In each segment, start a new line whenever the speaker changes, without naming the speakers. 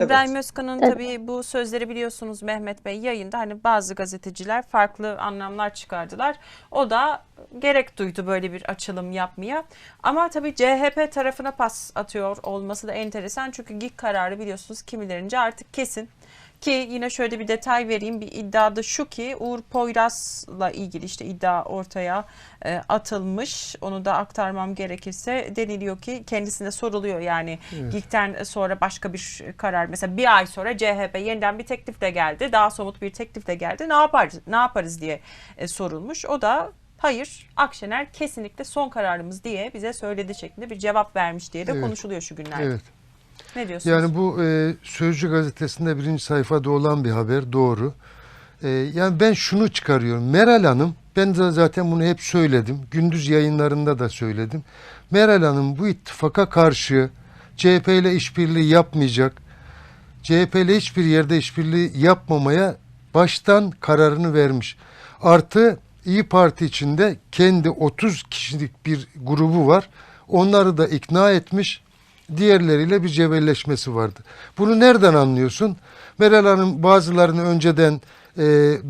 İbrahim Özkan'ın
Evet.
tabii bu sözleri biliyorsunuz Mehmet Bey yayında hani bazı gazeteciler farklı anlamlar çıkardılar. O da gerek duydu böyle bir açılım yapmaya. Ama tabii CHP tarafına pas atıyor olması da enteresan. Çünkü GİK kararı biliyorsunuz kimilerince artık kesin. Ki yine şöyle bir detay vereyim. Bir iddiada şu ki Uğur Poyraz'la ilgili işte iddia ortaya e, atılmış. Onu da aktarmam gerekirse deniliyor ki kendisine soruluyor yani GİK'ten sonra başka bir karar mesela bir ay sonra CHP yeniden bir teklifle geldi. Daha somut bir teklifle geldi. Ne yaparız? Ne yaparız diye e, sorulmuş. O da hayır Akşener kesinlikle son kararımız diye bize söyledi şeklinde bir cevap vermiş diye de
Evet.
konuşuluyor şu günlerde.
Evet.
Ne diyorsunuz?
Yani bu e, Sözcü gazetesinde birinci sayfada olan bir haber doğru. E, yani ben şunu çıkarıyorum. Meral Hanım ben de zaten bunu hep söyledim. Gündüz yayınlarında da söyledim. Meral Hanım bu ittifaka karşı CHP ile işbirliği yapmayacak. CHP ile hiçbir yerde işbirliği yapmamaya baştan kararını vermiş. Artı İyi Parti içinde kendi 30 kişilik bir grubu var. Onları da ikna etmiş. Diğerleriyle bir cebelleşmesi vardı. Bunu nereden anlıyorsun? Meral Hanım bazılarını önceden e,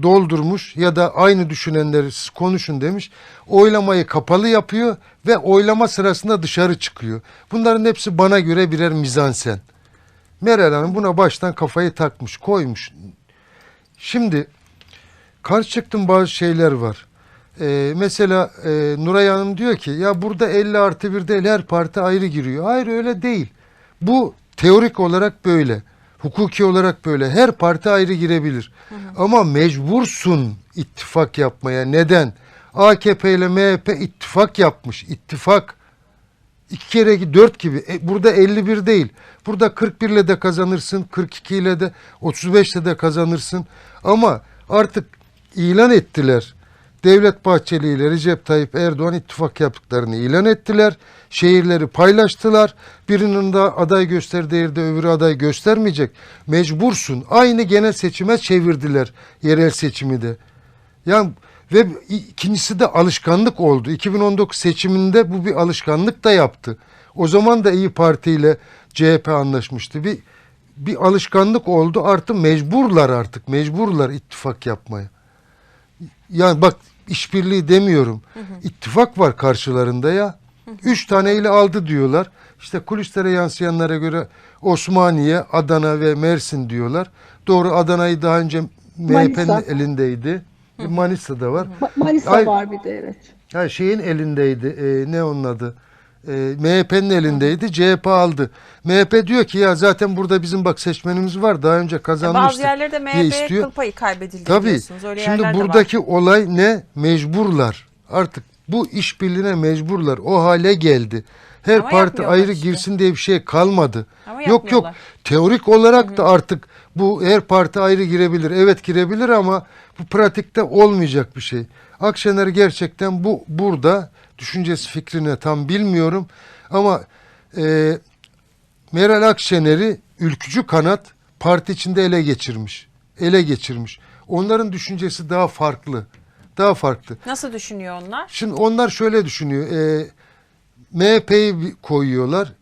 doldurmuş ya da aynı düşünenleri siz konuşun demiş. Oylamayı kapalı yapıyor ve oylama sırasında dışarı çıkıyor. Bunların hepsi bana göre birer mizansen. Meral Hanım buna baştan kafayı takmış, koymuş. Şimdi karşı çıktım bazı şeyler var. Ee, mesela e, Nuray Hanım diyor ki ya burada 50 artı 1 değil her parti ayrı giriyor. Hayır öyle değil. Bu teorik olarak böyle. Hukuki olarak böyle. Her parti ayrı girebilir. Ama mecbursun ittifak yapmaya. Neden? AKP ile MHP ittifak yapmış. İttifak. İki kere dört gibi. E, burada 51 değil. Burada 41 ile de kazanırsın. 42 ile de 35 ile de kazanırsın. Ama artık ilan ettiler. Devlet Bahçeli ile Recep Tayyip Erdoğan ittifak yaptıklarını ilan ettiler. Şehirleri paylaştılar. Birinin de aday gösterdiği yerde öbürü aday göstermeyecek. Mecbursun. Aynı genel seçime çevirdiler yerel seçimi de. Yani ve ikincisi de alışkanlık oldu. 2019 seçiminde bu bir alışkanlık da yaptı. O zaman da İyi Parti ile CHP anlaşmıştı. Bir bir alışkanlık oldu. Artık mecburlar artık. Mecburlar ittifak yapmaya. Yani bak işbirliği demiyorum. İttifak var karşılarında ya. Üç taneyle aldı diyorlar. İşte kulislere yansıyanlara göre Osmaniye, Adana ve Mersin diyorlar. Doğru Adana'yı daha önce MHP'nin
Manisa.
elindeydi. Manisa'da var.
Ma- Manisa
Ay-
var bir de evet.
Ha, şeyin elindeydi. e, ne onun adı? E, MHP'nin elindeydi. CHP aldı. MHP diyor ki ya zaten burada bizim bak seçmenimiz var. Daha önce kazanmıştık.
Bazı yerlerde MHP'ye kıl payı kaybedildi
Tabii.
diyorsunuz. Öyle
Şimdi
de var.
buradaki olay ne? Mecburlar. Artık bu işbirliğine mecburlar. O hale geldi. Her
Ama
parti ayrı
işte.
girsin diye bir şey kalmadı.
Ama
yok yok. Teorik olarak da artık bu her parti ayrı girebilir. Evet girebilir ama bu pratikte olmayacak bir şey. Akşener gerçekten bu burada düşüncesi fikrine tam bilmiyorum ama e, Meral Akşener'i ülkücü kanat parti içinde ele geçirmiş. Ele geçirmiş. Onların düşüncesi daha farklı. Daha farklı.
Nasıl düşünüyor onlar?
Şimdi onlar şöyle düşünüyor. E, MHP'yi koyuyorlar.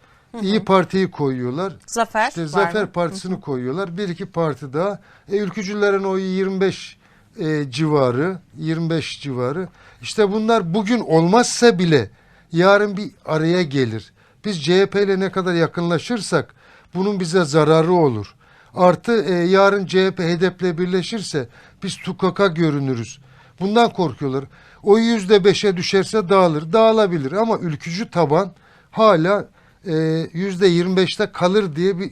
İyi Parti'yi koyuyorlar.
Zafer
İşte Zafer? Partisi'ni koyuyorlar. Bir iki parti daha. E, ülkücülerin oyu 25 e, civarı. 25 civarı. İşte bunlar bugün olmazsa bile yarın bir araya gelir. Biz CHP ile ne kadar yakınlaşırsak bunun bize zararı olur. Artı e, yarın CHP HDP'le birleşirse biz tukaka görünürüz. Bundan korkuyorlar. O yüzde beşe düşerse dağılır. Dağılabilir ama ülkücü taban hala e, yüzde yirmi beşte kalır diye bir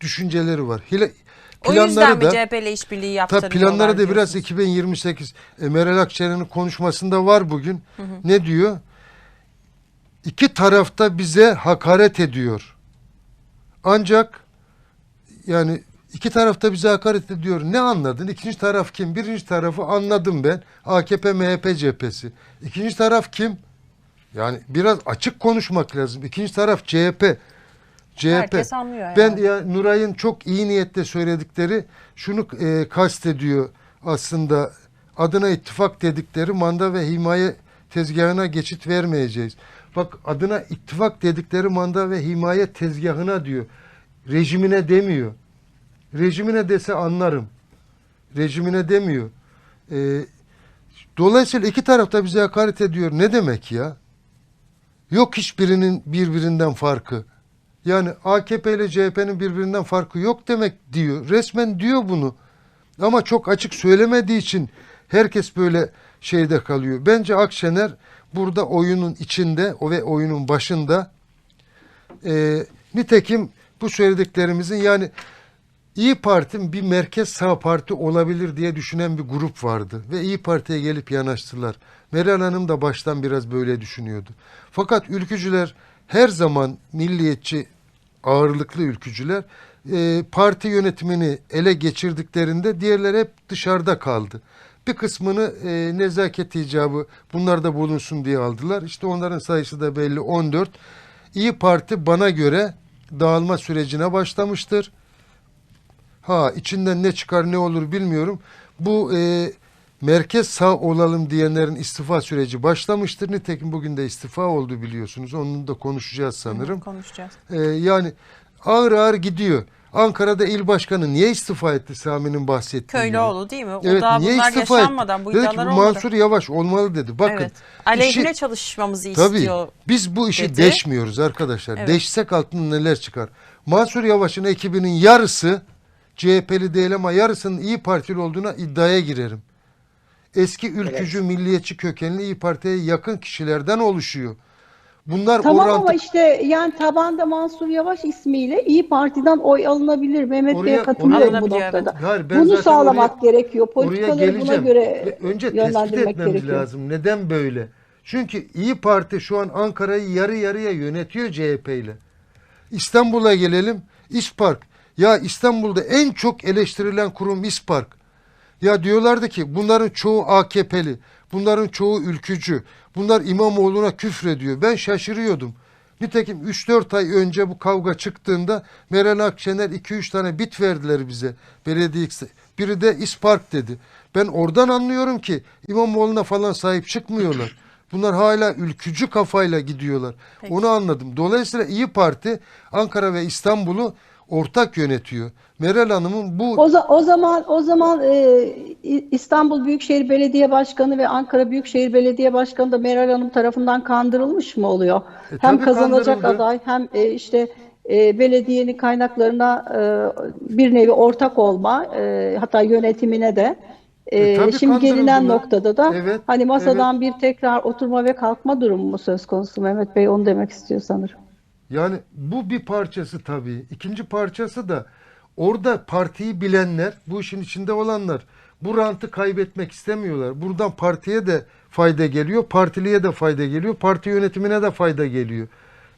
düşünceleri var. Hile,
O yüzden mi
da
CHP ile işbirliği
tabii
yaptırmıyorlar
planları da biraz
diyorsunuz?
2028 e, Meral Akşener'in konuşmasında var bugün. Ne diyor? İki tarafta bize hakaret ediyor. Ancak yani iki tarafta bize hakaret ediyor. Ne anladın? İkinci taraf kim? Birinci tarafı anladım ben. AKP MHP cephesi. İkinci taraf kim? Yani biraz açık konuşmak lazım. İkinci taraf CHP. CHP.
Herkes anlıyor
Ben
yani.
ya Nuray'ın çok iyi niyetle söyledikleri şunu e, kastediyor aslında. Adına ittifak dedikleri manda ve himaye tezgahına geçit vermeyeceğiz. Bak adına ittifak dedikleri manda ve himaye tezgahına diyor. Rejimine demiyor. Rejimine dese anlarım. Rejimine demiyor. Ee, dolayısıyla iki tarafta bize hakaret ediyor. Ne demek ya? Yok hiçbirinin birbirinden farkı. Yani AKP ile CHP'nin birbirinden farkı yok demek diyor. Resmen diyor bunu. Ama çok açık söylemediği için herkes böyle şeyde kalıyor. Bence Akşener burada oyunun içinde o ve oyunun başında e, nitekim bu söylediklerimizin yani İyi Parti bir merkez sağ parti olabilir diye düşünen bir grup vardı ve İyi Parti'ye gelip yanaştılar. Meral Hanım da baştan biraz böyle düşünüyordu. Fakat ülkücüler her zaman milliyetçi ağırlıklı ülkücüler e, parti yönetimini ele geçirdiklerinde diğerleri hep dışarıda kaldı. Bir kısmını e, nezaket icabı bunlar da bulunsun diye aldılar. İşte onların sayısı da belli 14. İyi Parti bana göre dağılma sürecine başlamıştır. Ha içinden ne çıkar ne olur bilmiyorum. Bu e, merkez sağ olalım diyenlerin istifa süreci başlamıştır. Nitekim bugün de istifa oldu biliyorsunuz. Onu da konuşacağız sanırım.
Konuşacağız.
E, yani ağır ağır gidiyor. Ankara'da il başkanı niye istifa etti Sami'nin bahsettiği?
Köylüoğlu değil mi? O
Evet
daha
niye
bunlar
istifa
yaşanmadan
etti?
bu
dedi ki
olmadı.
Mansur Yavaş olmalı dedi. Bakın
evet. Aleyhine
işi-
çalışmamızı
Tabii
istiyor.
biz bu işi
dedi.
deşmiyoruz arkadaşlar.
Evet.
Deşsek altından neler çıkar? Mansur Yavaş'ın ekibinin yarısı CHP'li değil ama yarısının İyi Partili olduğuna iddiaya girerim. Eski ülkücü, milliyetçi kökenli İyi Parti'ye yakın kişilerden oluşuyor. Bunlar
Tamam
orantı
ama işte yani tabanda Mansur Yavaş ismiyle İyi Parti'den oy alınabilir. Mehmet
Oraya-
Bey'e katılıyorum
oraya-
bu noktada.
Hayır, ben
Bunu sağlamak
oraya-
gerekiyor. Politikaları buna göre
önce tespit etmemiz
gerekiyor.
lazım. Neden böyle? Çünkü İyi Parti şu an Ankara'yı yarı yarıya yönetiyor CHP ile. İstanbul'a gelelim. İspark. Ya İstanbul'da en çok eleştirilen kurum İspark. Ya diyorlardı ki bunların çoğu AKP'li. Bunların çoğu ülkücü. Bunlar İmamoğlu'na küfrediyor. Ben şaşırıyordum. Nitekim 3-4 ay önce bu kavga çıktığında Meral Akşener 2-3 tane bit verdiler bize. Belediye biri de İspark dedi. Ben oradan anlıyorum ki İmamoğlu'na falan sahip çıkmıyorlar. Bunlar hala ülkücü kafayla gidiyorlar.
Peki.
Onu anladım. Dolayısıyla İyi Parti Ankara ve İstanbul'u ortak yönetiyor. Meral Hanım'ın bu
O, za- o zaman o zaman e, İstanbul Büyükşehir Belediye Başkanı ve Ankara Büyükşehir Belediye Başkanı da Meral Hanım tarafından kandırılmış mı oluyor?
E,
hem
tabii
kazanacak
kandırıldı.
aday hem e, işte e, belediyenin kaynaklarına e, bir nevi ortak olma e, hatta yönetimine de e,
E, tabii
şimdi gelinen
kandırıldılar.
noktada da
Evet,
hani masadan bir tekrar oturma ve kalkma durumu mu söz konusu Mehmet Bey onu demek istiyor sanırım.
Yani bu bir parçası tabii. İkinci parçası da orada partiyi bilenler, bu işin içinde olanlar bu rantı kaybetmek istemiyorlar. Buradan partiye de fayda geliyor, partiliye de fayda geliyor, parti yönetimine de fayda geliyor.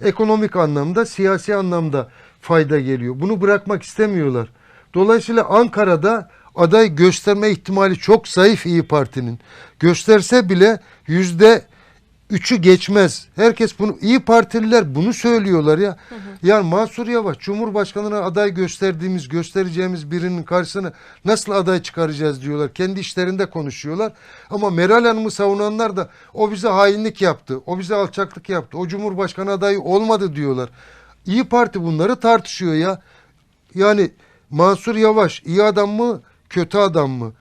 Ekonomik anlamda, siyasi anlamda fayda geliyor. Bunu bırakmak istemiyorlar. Dolayısıyla Ankara'da aday gösterme ihtimali çok zayıf İyi Parti'nin. Gösterse bile yüzde üçü geçmez. Herkes bunu İyi Partililer bunu söylüyorlar ya. Yani Mansur Yavaş Cumhurbaşkanına aday gösterdiğimiz, göstereceğimiz birinin karşısına nasıl aday çıkaracağız diyorlar. Kendi işlerinde konuşuyorlar. Ama Meral Hanım'ı savunanlar da o bize hainlik yaptı. O bize alçaklık yaptı. O Cumhurbaşkanı adayı olmadı diyorlar. İyi Parti bunları tartışıyor ya. Yani Mansur Yavaş iyi adam mı, kötü adam mı?